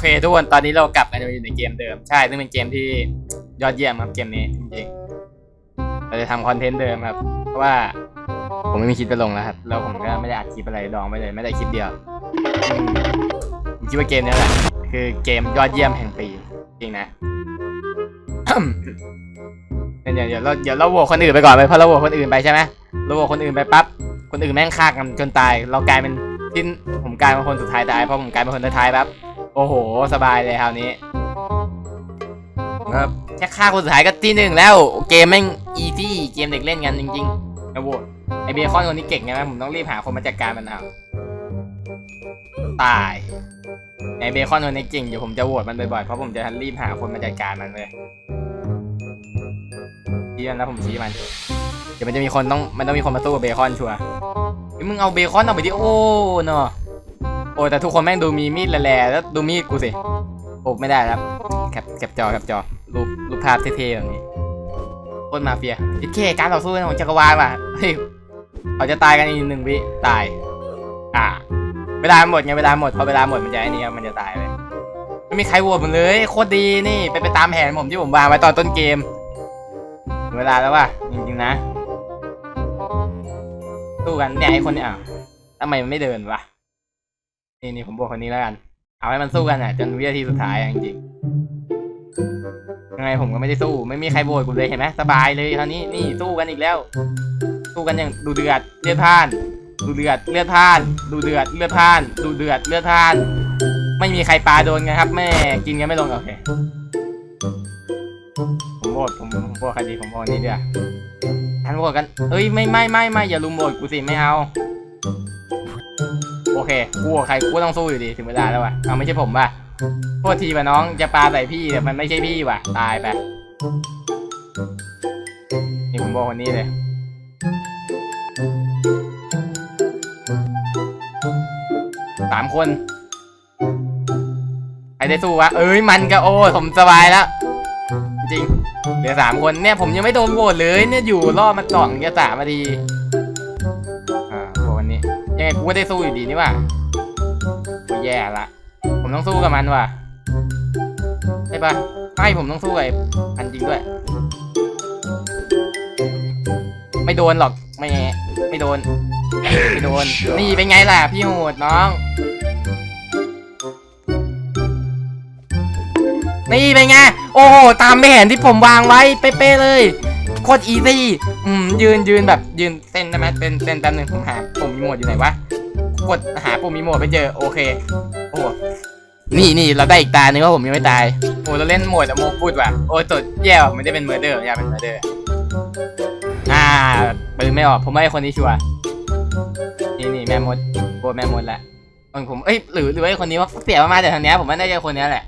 เคทุกคนตอนนี้เรากลับมาอยู่ในเกมเดิม ใช่ ซึ่งเป็นเกมที่ยอดเยี่ยมครับเกมนี้จริงๆเราจะทำคอนเทนต์เดิมครับ เพราะว่าผมไม่มีคลิปไปลงแล้วครับ แล้วผมก็ไม่ได้อัดคลิปอะไรดองไปเลยไม่ได้คลิปเดียวผมคิดว่าเกมนี้แหละคือเกมยอดเยี่ยมแห่งปีจริงนะเดี๋ยวเดี๋ยวเราเดี๋ยวเราโหวตคนอื่นไปก่อนไปเพราะเราโหวตคนอื่นไปใช่ไหมเราโหวตคนอื่นไปปั๊บคนอื่นแม่งฆ่ากันจนตาย เรากลายเป็นที่ผมกลายเป็นคนสุดท้ายตายเพราะผมกลายเป็นคนสุดท้ายปั๊บ โอ้โห สบายเลยคราวนี้ครับแค่ฆ่าคนสุดท้ายก็ที่หนึ่งแล้ว เกมแม่งอีซี่เกมเด็กเล่นกันจริงๆนะโหวตไอเบคอนคนนี้เก่งไงไหมผมต้องรีบหาคนมาจัดการมันเอาตายไอเบคอนคนนี้เก่งเดี๋ยวผมจะโหวตมันบ่อยๆเพราะผมจะรีบหาคนมาจัดการมันเลยชี้มันแล้วผมชี้มันเดี๋ยวมันจะมีคนต้องมันต้องมีคนมาสู้กับเบคอนชัวร์เฮ้ยมึงเอาเบคอนออกไปดิโอ้เนาะโอ้แต่ทุกคนแม่งดูมีมีดแหล่แล้วดูมีดกูสิโอ้ไม่ได้ครับแคปแคปจอแคปจอรูปรูปภาพเท่ๆแบบนี้โคตรมาเฟียโอเคการต่อสู้ของจักรวาลว่ะเฮ้ยเขาจะตายกันอีกหนึ่งวิตาย อ่า เวลาหมดไงเวลาหมดพอเวลาหมดมันจะไอ้นี่มันจะตายเลยไม่มีใครโหวตผมเลยโคตรดีนี่ไปไปตามแผนผมที่ผมวางไว้ตอนต้นเกม เวลาแล้วว่ะจริงๆนะสู้กันเนี่ยไอคนเนี่ยอ้าวทำไมมันไม่เดินวะ นี่นี่ผมบอกคนนี้แล้วกัน เอาให้มันสู้กันอะ จนวินาทีสุดท้ายอะจริงๆยังไงผมก็ไม่ได้สู้ ไม่มีใครโบยกูเลยเห็นไหมสบายเลยคราวนี้นี่สู้กันอีกแล้ว สู้กันอย่างดูเดือดเลือดพล่าน ดูเดือดเลือดพล่าน ดูเดือดเลือดพล่าน ดูเดือดเลือดพล่าน ไม่มีใครปลาโดนกันครับแม่กินกันไม่ลงโอเคผมโหวตผมผมโหวตใครดีผมโหวตนี่เดียวทันโหวตกันเอ้ยไม่ไม่ไม่ไม่อย่าลุมโหวตกูสิไม่เอา โอเค กูกับใครกูต้องสู้อยู่ดีถึงเวลาแล้วว่ะเอาไม่ใช่ผมว่ะโทษทีว่ะน้องจะปาใส่พี่แต่มันไม่ใช่พี่ว่ะ ตายไปนี่ผมบอกคนนี้เลยสามคนใครได้สู้วะ เอ้ยมันก็โอ้ผมสบายแล้ว จริงเหลือสามคนเนี่ยผมยังไม่โดนโหวตเลยเนี่ยอยู่รอดมาสองจะสามนาที ยังไงกูก็ได้สู้อยู่ดีนี่ว่ะกูแย่ละ ผมต้องสู้กับมันว่ะใช่ปะไม่ผมต้องสู้ไอ้พันจริงด้วย ไม่โดนหรอกไม่ไม่โดนไม่โดน นี่เป็นไงล่ะพี่โหดน้อง นี่เป็นไง โอ้โห ตามแผนที่ผมวางไว้เป๊ะๆเลย คตรอีซี่อืมยืนยืนแบบยืนเต้นได้ไหมเป็นเต้นแป๊บหนึงผมหาปุ่มมีโหมดอยู่ไหนวะกดหาปุ่มมีโหมดไปเจอโอเค โอ้โหนี่นี่เราได้อีกตาหนึ่งว่าผมยังไม่ตายโอ้เราเล่นโหมดอะโมกุดว่ะโอ้ตัวแย่ว่ะไม่ได้เป็นเมอร์เดอร์อยากเป็นเมอร์เดอร์อ่าปืนไม่ออกผมไม่ให้คนนี้ชัวนี่นี่แม่มดโบแม่มดแหละผมผมเอ้ยหรือหรือไอ้คนนี้ว่าเสียมาแต่ทางเนี้ยผมว่าน่าจะคนเนี้ยแหละ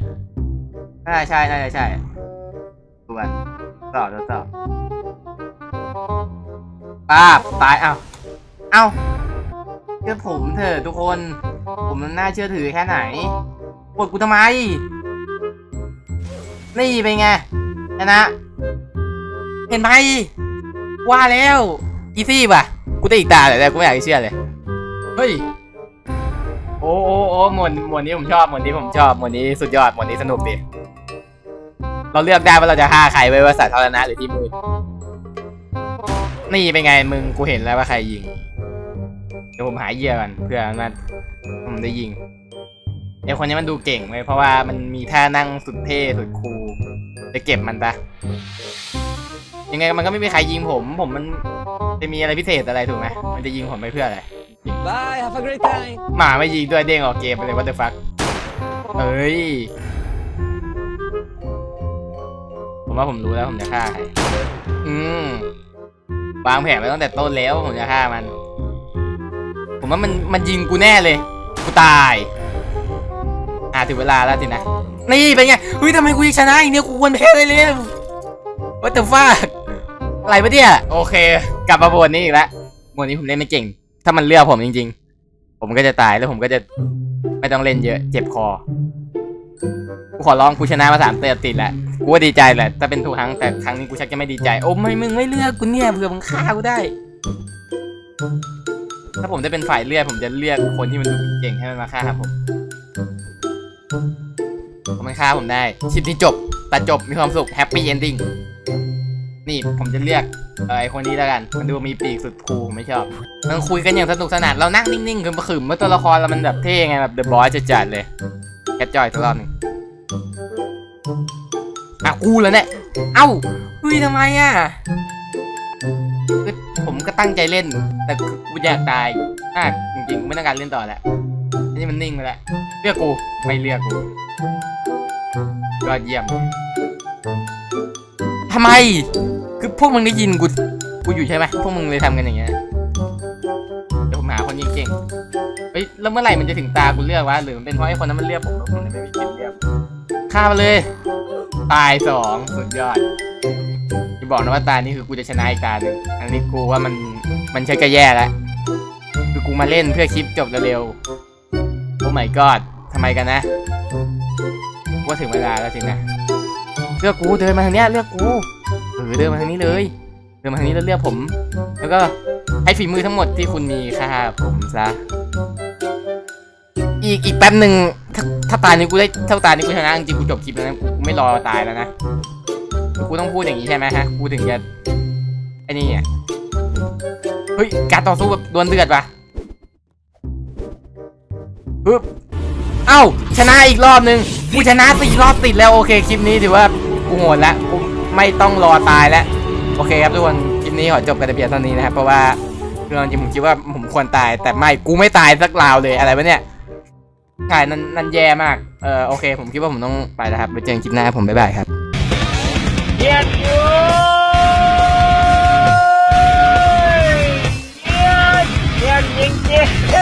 ใช่ใช่น่าจะใช่ดูกันต่อต่อต่อ ป้าบตายเอ้าเอ้าเชื่อผมเถอะทุกคน ผมมันน่าเชื่อถือแค่ไหนกดกูทำไม นี่เป็นไงชนะ เห็นไหมว่าแล้ว อีซี่ป่ะ กูได้อีกตาเลยแต่กูไม่อยากเชื่อเลย เฮ้ย โอ้โอ้โอ้หมวดหมวดนี้ผมชอบหมวดนี้ผมชอบหมวดนี้สุดยอดหมวดนี้สนุกดี เราเลือกได้ว่าเราจะฆ่าใครไว้ว่าสาธารณะหรือที่มืด นี่เป็นไงมึงกูเห็นแล้วว่าใครยิง เดี๋ยวผมหาเหยื่อก่อนเพื่อมันผมได้ยิงไอคนนี้มันดูเก่งเลยเพราะว่ามันมีท่านั่งสุดเท่สุดคูลจะเก็บมันปะยังไงมันก็ไม่มีใครยิงผม ผมมันจะมีอะไรพิเศษอะไรถูกไหมมันจะยิงผมไปเพื่ออะไร Bye, have a great time. หมาไม่ยิงด้วยเด้งออกเกมไปเลยว่าเดฟักเอ้ย ผมว่าผมรู้แล้วผมจะฆ่าใคร อืม วางแผนไว้ตั้งแต่ต้นแล้วผมจะฆ่ามัน ผมว่ามันมันยิงกูแน่เลย กูตาย อ่าถึงเวลาแล้วสินะ นี่เป็นไงเฮ้ยทำไมกูยังชนะอีกเนี่ยกูควรแพ้เลยเลยว่าแต่ฟาอะไรปะเนี่ย โอเค กลับมาบทนี้อีกแล้วบทนี้ผมเล่นไม่เก่ง ถ้ามันเลือกผมจริง ๆ ผมก็จะตายแล้วผมก็จะไม่ต้องเล่นเยอะ เจ็บคอ กูขอร้องกูชนะมาสามเตะติดแล้ว กูว่าดีใจแหละแต่เป็นทุกครั้งแต่ครั้งนี้กูชักจะไม่ดีใจ โอ้ไม่มึงไม่เลือกกูเนี่ยเผื่อมึงฆ่ากูได้ ถ้าผมได้เป็นฝ่ายเลือกผมจะเลือกคนที่มันดูเก่งให้มันมาฆ่าผมมันฆ่าผมได้คลิปนี้จบแตัดจบมีความสุขแฮปปี้เอนดิ้งนี่ผมจะเลือกเอ่อไอคนนี้แล้วกัน มันดูมีปีกสุดคูลไม่ชอบมันคุยกันอย่างสนุกสนานเรานั่งนิ่งๆคือขึมเมื่อตัวละครเรามันแบบเท่ไงแบบเดอะบอยจัดๆเลยแคทจอยสักรอบหนึ่ง กูแล้วเนี่ย เอ้าเฮ้ยทำไมอะ ผมก็ตั้งใจเล่น แต่กูอยากตายมาจริงๆไม่ต้องการเล่นต่อแล้วอันนี้มันนิ่งไปแล้วเลือกกู ไม่เลือกกูยอดเยี่ยมทำไม คือพวกมึงได้ยินกู กูอยู่ใช่ไหมพวกมึงเลยทำกันอย่างเงี้ยเดี๋ยวผมหาคนยิงเก่งเฮ้ยแล้วเมื่อไหร่มันจะถึงตากูเลือกวะหรือมันเป็นเพราะไอ้คนนั้นมันเลือกผมแล้วผมเลยไม่มีสิทธิ์เลือกฆ่ามาเลย ตายสองสุดยอดจะบอกนะว่าตานี้คือกูจะชนะอีกตาหนึ่งอันนี้กูว่ามันมันใช่ก็แย่แล้วคือกูมาเล่นเพื่อคลิปจบเร็วๆโอ้ my god ทำไมกันนะว่าถึงเวลาแล้วสินะเลือกกูเดินมาทางเนี้ยเลือกกูเออเดินมาทางนี้เลย เดินมาทางนี้แล้วเลือกผม แล้วก็ให้ฝีมือทั้งหมดที่คุณมีค่าผมซะอีกอีกแป๊บหนึ่งถ้าถ้าตานี้กูได้เท่าตานี้กูชนะจริงกูจบคลิปแล้วนะกู ไม่รอตายแล้วนะกูต้องพูดอย่างนี้ใช่ไหมฮะ กูถึงจะไอ้นี่อะเฮ้ย การต่อสู้แบบดวลเดือดว่ะปึ๊บเอ้า ชนะอีกรอบหนึ่งกูชนะสี่รอบติดแล้วโอเค คลิปนี้ถือว่ากูโหดแล้วกูไม่ต้องรอตายแล้ว โอเคครับทุกคน คลิปนี้ขอจบกันแต่เพียงเท่านี้นะครับ เพราะว่าคือจริงๆผมคิดว่าผมควรตาย แต่ไม่ กูไม่ตายสักราวเลย อะไรวะเนี่ย ใช่นั่นนั่นแย่มาก เออโอเค ผมคิดว่าผมต้องไปแล้วครับ ไปเจอกันคลิปหน้าครับผม บ๊ายบายครับเยียดอยู่เยียดเยียดจริง